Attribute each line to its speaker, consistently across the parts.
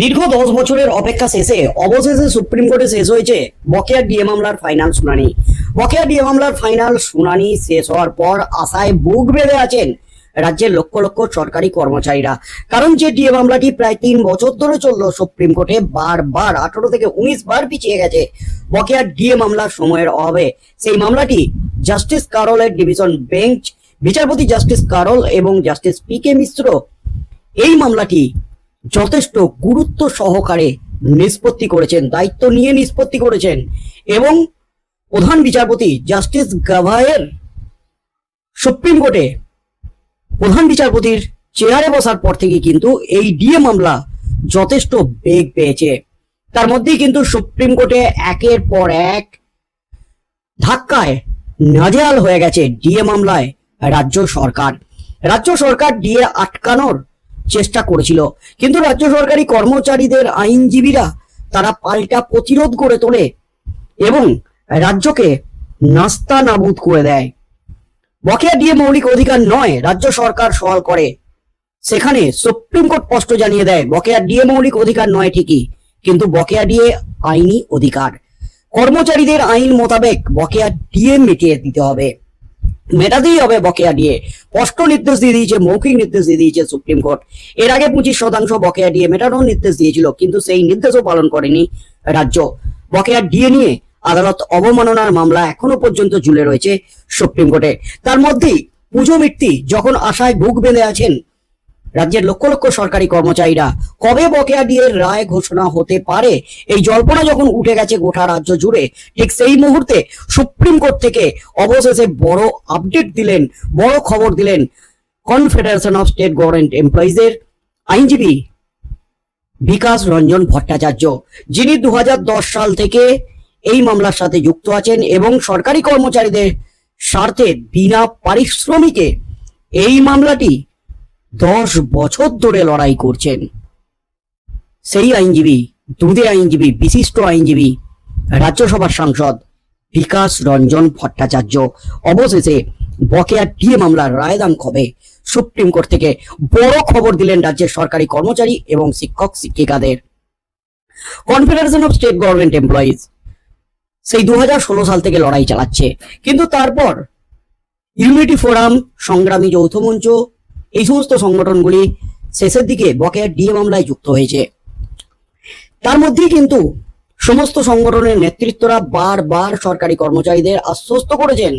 Speaker 1: দীর্ঘ দশ বছরের অপেক্ষা শেষে, অবশেষে সুপ্রিম কোর্টে শেষ হয়েছে বকেয়া ডিএ মামলার ফাইনাল শুনানি। বকেয়া ডিএ মামলার ফাইনাল শুনানি শেষ হওয়ার পর আশায় বুক বেঁধে আছেন রাজ্যের লক্ষ লক্ষ সরকারি কর্মচারীরা। কারণ যে ডিএ মামলাটি প্রায় তিন বছর ধরে চলল সুপ্রিম কোর্টে, বারবার আঠারো থেকে উনিশ বার পিছিয়ে গেছে বকেয়া ডিএ মামলার সময়ের অভাবে। সেই মামলাটি জাস্টিস কারলের ডিভিশন বেঞ্চ, বিচারপতি জাস্টিস কারল এবং জাস্টিস পি কে মিশ্র, এই মামলাটি যথেষ্ট গুরুত্ব সহকারে নিষ্পত্তি করেছেন, দায়িত্ব নিয়ে নিষ্পত্তি করেছেন, এবং প্রধান বিচারপতি জাস্টিস গাভায়ের সুপ্রিম কোর্টে প্রধান বিচারপতির চেয়ারে বসার পর থেকে কিন্তু এই ডিএ মামলা যথেষ্ট বেগ পেয়েছে। তার মধ্যেই কিন্তু সুপ্রিম কোর্টে একের পর এক ধাক্কায় নাজেহাল হয়ে গেছে ডিএ মামলায় রাজ্য সরকার। রাজ্য সরকার ডিএ আটকানোর চেষ্টা করেছিল। কিন্তু রাজ্য সরকারি কর্মচারীদের আইনজীবীরা তারা পাল্টা প্রতিরোধ করে তোলে এবং রাজ্যকে নাস্তা নাবুদ করে দেয়। বকেয়া ডিএ মৌলিক অধিকার নয়, রাজ্য সরকার সওয়াল করে। সেখানে সুপ্রিম কোর্ট স্পষ্ট জানিয়ে দেয়, বকেয়া ডিএ মৌলিক অধিকার নয় ঠিকই, কিন্তু বকেয়া ডিএ আইনি অধিকার। কর্মচারীদের আইন মোতাবেক বকেয়া ডিএ মিটিয়ে দিতে হবে। মেটাতেই হবে বকেয়া নিয়ে স্পষ্ট নির্দেশ দিয়ে দিয়েছে, মৌখিক নির্দেশ দিয়ে দিয়েছে সুপ্রিম কোর্ট। এর আগে পঁচিশ শতাংশ বকেয়া দিয়ে মেটানোর নির্দেশ দিয়েছিল, কিন্তু সেই নির্দেশও পালন করেনি রাজ্য। বকেয়া ডিএ নিয়ে আদালত অবমাননার মামলা এখনও পর্যন্ত ঝুলে রয়েছে সুপ্রিম কোর্টে। তার মধ্যেই পুজো মিত্তি যখন আশায় বুক বেঁধে আছেন রাজ্যের লক্ষ লক্ষ সরকারি কর্মচারীরা কবে বকেয়া ডিএর রায় ঘোষণা হতে পারে? এই জল্পনা যখন উঠে গেছে গোটা রাজ্য জুড়ে, ঠিক সেই মুহূর্তে সুপ্রিম কোর্ট থেকে অবশেষে বড় আপডেট দিলেন, বড় খবর দিলেন কনফেডারেশন অফ স্টেট গভর্নমেন্ট এমপ্লয়িজের আইনজীবী বিকাশ রঞ্জন ভট্টাচার্য, যিনি দু হাজার দশ সাল থেকে এই মামলার সাথে যুক্ত আছেন এবং সরকারি কর্মচারীদের স্বার্থে বিনা পারিশ্রমিকে এই মামলাটি দশ বছর ধরে লড়াই করছেন। সেই আইনজীবী, দুধে আইনজীবী, বিশিষ্ট আইনজীবী, রাজ্যসভার সাংসদ বিকাশ রঞ্জন ভট্টাচার্য। অবশেষে বকেয়া ডিএ মামলার রায়দান কবে সুপ্রিম কোর্ট থেকে বড় খবর দিলেন রাজ্যের সরকারি কর্মচারী এবং শিক্ষক শিক্ষিকাদের। Confederation of state government employees সেই দু হাজার ষোলো সাল থেকে লড়াই চালাচ্ছে। কিন্তু তারপর ইউনিটি ফোরাম, সংগ্রামী যৌথ মঞ্চ এই সমস্ত সংগঠনগুলি শেষের দিকে বকেয়া ডিএ মামলায় যুক্ত হয়েছে। তার মধ্যেই কিন্তু সমস্ত সংগঠনের নেতৃত্বরা বারবার সরকারি কর্মচারীদের আশ্বস্ত করেছেন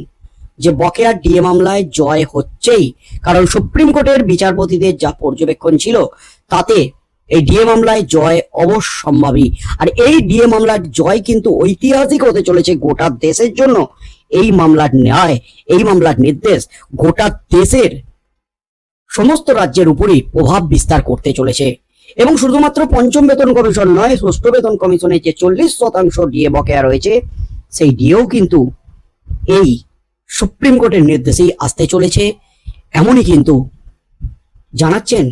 Speaker 1: যে বকেয়া ডিএ মামলায় জয় হচ্ছেই। কারণ সুপ্রিম কোর্টের বিচারপতিদের যা পর্যবেক্ষণ ছিল, তাতে এই ডিএ মামলায় জয় অবশ্যম্ভাবী। আর এই ডিএ মামলার জয় কিন্তু ঐতিহাসিক হতে চলেছে গোটা দেশের জন্য। এই মামলার ন্যায়, এই মামলার নির্দেশ গোটা দেশের সমস্ত রাজ্যের উপরই প্রভাব বিস্তার করতে চলেছে। এবং শুধুমাত্র পঞ্চম বেতন কমিশন নয়, ষষ্ঠ বেতন কমিশনের যে চল্লিশ শতাংশ ডিএ বকেয়া রয়েছে, সেই ডিএও কিন্তু এই সুপ্রিম কোর্টের নির্দেশেই আসতে চলেছে। এমনই কিন্তু জানাচ্ছেন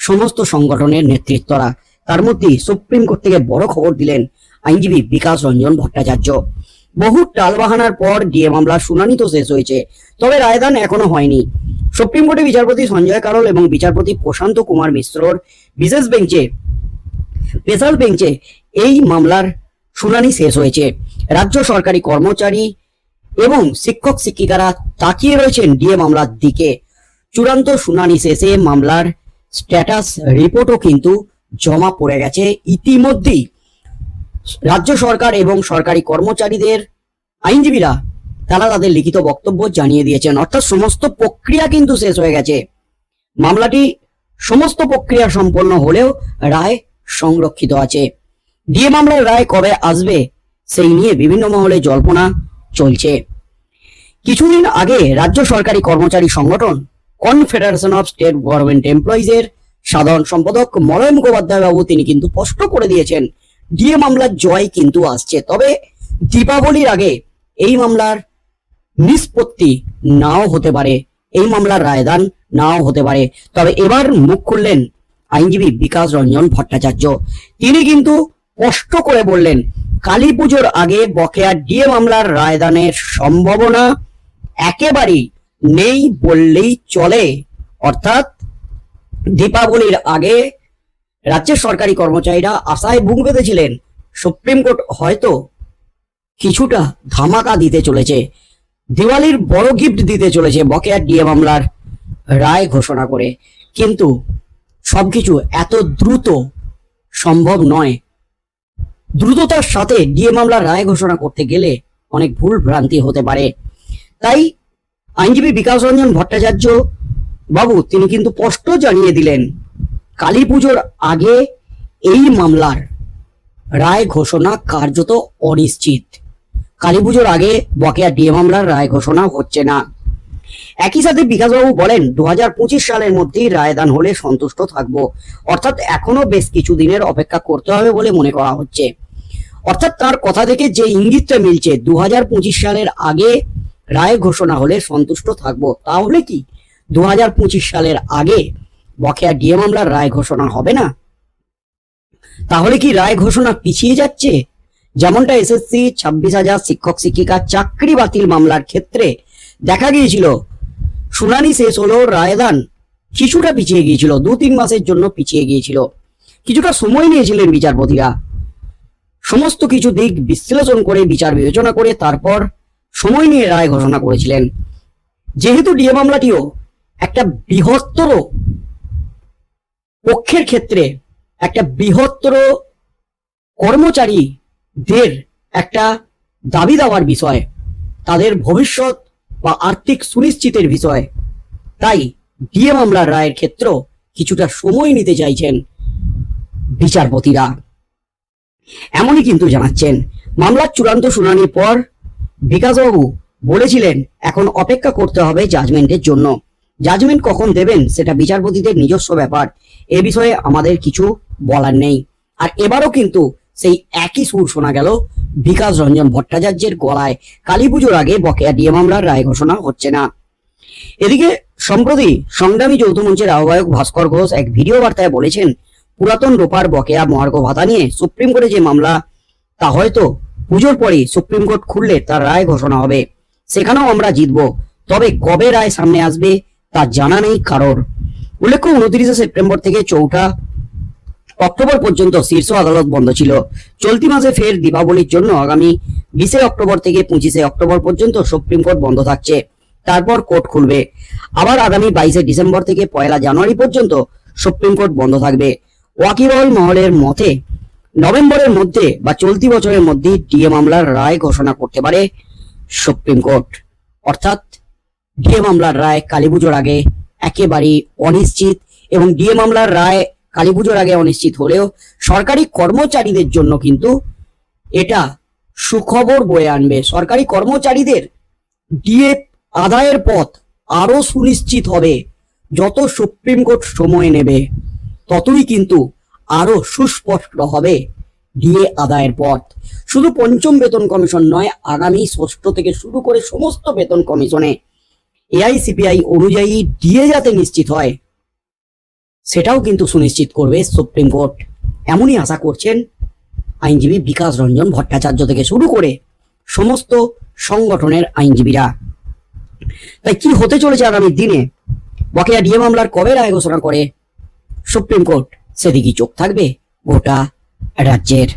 Speaker 1: সমস্ত সংগঠনের নেতৃত্বরা। তার মধ্যে সুপ্রিম কোর্ট থেকে বড় খবর দিলেন আইনজীবী বিকাশ রঞ্জন ভট্টাচার্য। বহু টালবাহানার পর ডিএ মামলার শুনানি তো শেষ হয়েছে, তবে রায়দান এখনও হয়নি। সুপ্রিম কোর্টে বিচারপতি সঞ্জয় কারল এবং বিচারপতি প্রশান্ত কুমার মিশ্রর বিশেষ বেঞ্চে, স্পেশাল বেঞ্চে এই মামলার শুনানি শেষ হয়েছে। রাজ্য সরকারি কর্মচারী এবং শিক্ষক শিক্ষিকারা তাকিয়ে রয়েছেন ডিএ মামলার দিকে। চূড়ান্ত শুনানি শেষে মামলার স্ট্যাটাস রিপোর্টও কিন্তু জমা পড়ে গেছে। ইতিমধ্যেই রাজ্য সরকার এবং সরকারি কর্মচারীদের আইনজীবীরা, তারা তাদের লিখিত বক্তব্য জানিয়ে দিয়েছেন। অর্থাৎ সমস্ত প্রক্রিয়া কিন্তু শেষ হয়ে গেছে। মামলাটি সমস্ত প্রক্রিয়া সম্পন্ন হলেও রায় সংরক্ষিত আছে। ডিএ মামলার রায় কবে আসবে, সেই নিয়ে বিভিন্ন মহলে জল্পনা চলছে। কিছুদিন আগে রাজ্য সরকারি কর্মচারী সংগঠন কনফেডারেশন অফ স্টেট গভর্নমেন্ট এমপ্লয়িজের সাধারণ সম্পাদক মলয় মুখোপাধ্যায় বাবু তিনি কিন্তু স্পষ্ট করে দিয়েছেন ডিএ মামলার জয় কিন্তু আসছে। তবে দীপাবলির আগে এই মামলার নিষ্পত্তি নাও হতে পারে। এই মামলার রায়দান নাও হতে পারে। তবে এবার মুখ খুললেন আইনজীবী বিকাশ রঞ্জন ভট্টাচার্য। তিনি কিন্তু স্পষ্ট করে বললেন, কালী পুজোর আগে বকেয়া ডিএ মামলার রায়দানের সম্ভাবনা একেবারেই নেই বললেই চলে। অর্থাৎ দীপাবলির আগে রাজ্যের সরকারি কর্মচারীরা আশায় বুক বেঁধেছিলেন। সুপ্রিম কোর্ট হয়তো কিছুটা ধামাকা দিতে চলেছে। দিওয়ালির বড় গিফট দিতে চলেছে বকেয়া ডিএ মামলার রায় ঘোষণা করে। কিন্তু সবকিছু এত দ্রুত সম্ভব নয়। দ্রুততার সাথে ডিএ মামলার রায় ঘোষণা করতে গেলে অনেক ভুল ভ্রান্তি হতে পারে। তাই আইনজীবী বিকাশ রঞ্জন ভট্টাচার্য বাবু, তিনি কিন্তু স্পষ্ট জানিয়ে দিলেন কালী পুজোর আগে এই মামলার রায় ঘোষণা কার্যত অনিশ্চিত। কালী পুজোর আগে বকেয়া ডিএ মামলার রায় ঘোষণা হচ্ছে না। একই সাথে বিকাশবাবু বলেন, দুহাজার পঁচিশ সালের মধ্যেই রায়দান হলে সন্তুষ্ট থাকব। অর্থাৎ এখনও বেশ কিছু দিনের অপেক্ষা করতে হবে বলে মনে করা হচ্ছে। অর্থাৎ তার কথা থেকে যে ইঙ্গিতটা মিলছে দু হাজার পঁচিশ সালের আগে রায় ঘোষণা হলে সন্তুষ্ট থাকব তাহলে কি? দু হাজার পঁচিশ সালের আগে বকেয়া ডিএ মামলার রায় ঘোষণা হবে না? তাহলে কি রায় ঘোষণা পিছিয়ে যাচ্ছে? যেমনটা এসএসসি ছাব্বিশ হাজার শিক্ষক শিক্ষিকা চাকরি বাতিল মামলার ক্ষেত্রে দেখা গিয়েছিল, শুনানি শেষ হলো, রায়দান কিছুটা পিছিয়ে গিয়েছিল, দু তিন মাসের জন্য পিছিয়ে গিয়েছিল। কিছুটা সময় নিয়েছিলেন বিচারপতিরা। সমস্ত কিছু দিক বিশ্লেষণ করে, বিচার বিবেচনা করে, তারপর সময় নিয়ে রায় ঘোষণা করেছিলেন। যেহেতু ডিএ মামলাটিও একটা বৃহত্তর পক্ষের ক্ষেত্রে একটা বৃহত্তর কর্মচারীদের একটা দাবি দেওয়ার বিষয়। তাদের ভবিষ্যৎ বা আর্থিক সুনিশ্চিতের বিষয়। তাই ডিএ মামলার রায়ের ক্ষেত্র কিছুটা সময় নিতে চাইছেন বিচারপতিরা। এমনই কিন্তু জানাচ্ছেন, মামলার চূড়ান্ত শুনানির পর বিকাশবাবু বলেছিলেন, এখন অপেক্ষা করতে হবে জাজমেন্টের জন্য। জাজমেন্ট কখন দেবেন সেটা বিচারপতিদের নিজস্ব ব্যাপার। এ বিষয়ে আমাদের কিছু বলার নেই। আর এবারও কিন্তু সেই একই সুর শোনা গেল বিকাশ রঞ্জন ভট্টাচার্যের গলায়। কালী পুজোর আগে বকেয়া ডিএ মামলার রায় ঘোষণা হচ্ছে না। এদিকে সম্প্রতি সংগ্রামী যৌথ মঞ্চের আহ্বায়ক ভাস্কর ঘোষ এক ভিডিও বার্তায় বলেছেন, পুরাতন রোপার বকেয়া মহার্ঘ ভাতা নিয়ে সুপ্রিম কোর্টে যে মামলা, তা হয়তো পুজোর পরেই সুপ্রিম কোর্ট খুললে তার রায় ঘোষণা হবে। সেখানেও আমরা জিতব। তবে কবে রায় সামনে আসবে তা জানা নেই কারোর। উল্লেখ্য, উনত্রিশে সেপ্টেম্বর থেকে চৌঠা অক্টোবর পর্যন্ত শীর্ষ আদালত বন্ধ ছিল। চলতি মাসে ফের দীপাবলির জন্য আগামী বিশে অক্টোবর থেকে পঁচিশে অক্টোবর পর্যন্ত সুপ্রিম কোর্ট বন্ধ থাকছে। তারপর কোর্ট খুলবে। আবার আগামী বাইশে ডিসেম্বর থেকে পয়লা জানুয়ারি পর্যন্ত সুপ্রিম কোর্ট বন্ধ থাকবে। ওয়াকিবহল মহলের মতে, নভেম্বরের মধ্যে বা চলতি বছরের মধ্যে ডিএ মামলার রায় ঘোষণা করতে পারে সুপ্রিম কোর্ট। অর্থাৎ ডিএ মামলার রায় কালী পুজোর আগে একেবারেই অনিশ্চিত এবং ডিএ মামলার রায় কালী পুজোর আগে অনিশ্চিত হলেও সরকারি কর্মচারীদের জন্য কিন্তু এটা সুখবর বয়ে আনবে। সরকারি কর্মচারীদের ডিএ আদায়ের পথ আরও সুনিশ্চিত হবে। যত সুপ্রিম কোর্ট সময় নেবে, ততই কিন্তু আরও সুস্পষ্ট হবে ডিএ আদায়ের পথ। শুধু পঞ্চম বেতন কমিশন নয়, আগামী ষষ্ঠ থেকে শুরু করে সমস্ত বেতন কমিশনে এআইসিপিআই অনুযায়ী ডিএ যাতে নিশ্চিত হয়, সেটাও কিন্তু সুনিশ্চিত করবে সুপ্রিম কোর্ট এমনই আশা করছেন আইনজীবী বিকাশ রঞ্জন ভট্টাচার্য থেকে শুরু করে সমস্ত সংগঠনের আইনজীবীরা। তাই কি হতে চলেছে আগামী দিনে? বকেয়া ডিএ মামলার কবে রায় ঘোষণা করে? সুপ্রিম কোর্ট সেদিকে চোখ থাকবে গোটা রাজ্যের।